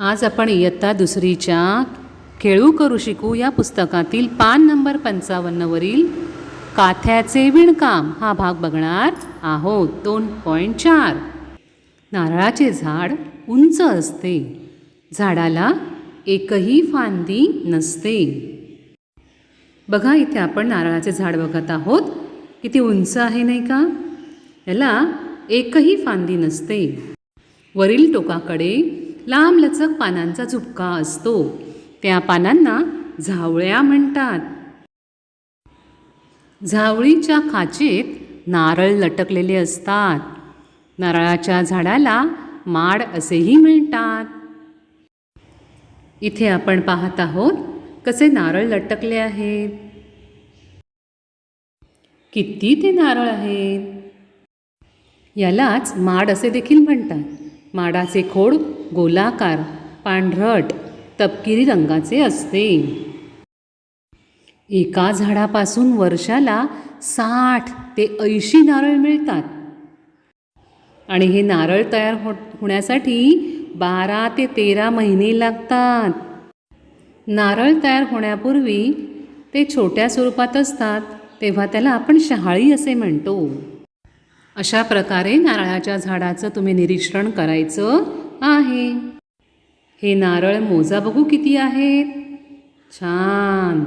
आज आपण इयत्ता दुसरीच्या खेळू करू शिकू या पुस्तकातील पान नंबर पंचावन्नवरील काथ्याचे विणकाम हा भाग बघणार आहोत. दोन पॉईंट चार. नारळाचे झाड उंच असते. झाडाला एकही फांदी नसते. बघा इथे आपण नारळाचे झाड बघत आहोत. किती उंच आहे नाही का? याला एकही फांदी नसते. वरील टोकाकडे लांबलचक पानांचा झुपका असतो. त्या पानांना झावळ्या म्हणतात. झावळीच्या खाचेत नारळ लटकलेले असतात. नारळाच्या झाडाला माड असेही म्हणतात. इथे आपण पाहत आहोत कसे नारळ लटकले आहेत. किती ते नारळ आहेत. यालाच माड असे देखील म्हणतात. माडाचे खोड गोलाकार पांढरट तपकिरी रंगाचे असते. एका झाडापासून वर्षाला साठ ते ऐंशी नारळ मिळतात. आणि हे नारळ तयार हो होण्यासाठी बारा ते तेरा महिने लागतात. नारळ तयार होण्यापूर्वी ते छोट्या स्वरूपात असतात तेव्हा त्याला आपण शहाळी असे म्हणतो. अशा प्रकारे नारळाच्या झाडाचं तुम्ही निरीक्षण करायचं आहे. हे नारळ मोजा बघू किती आहेत? छान.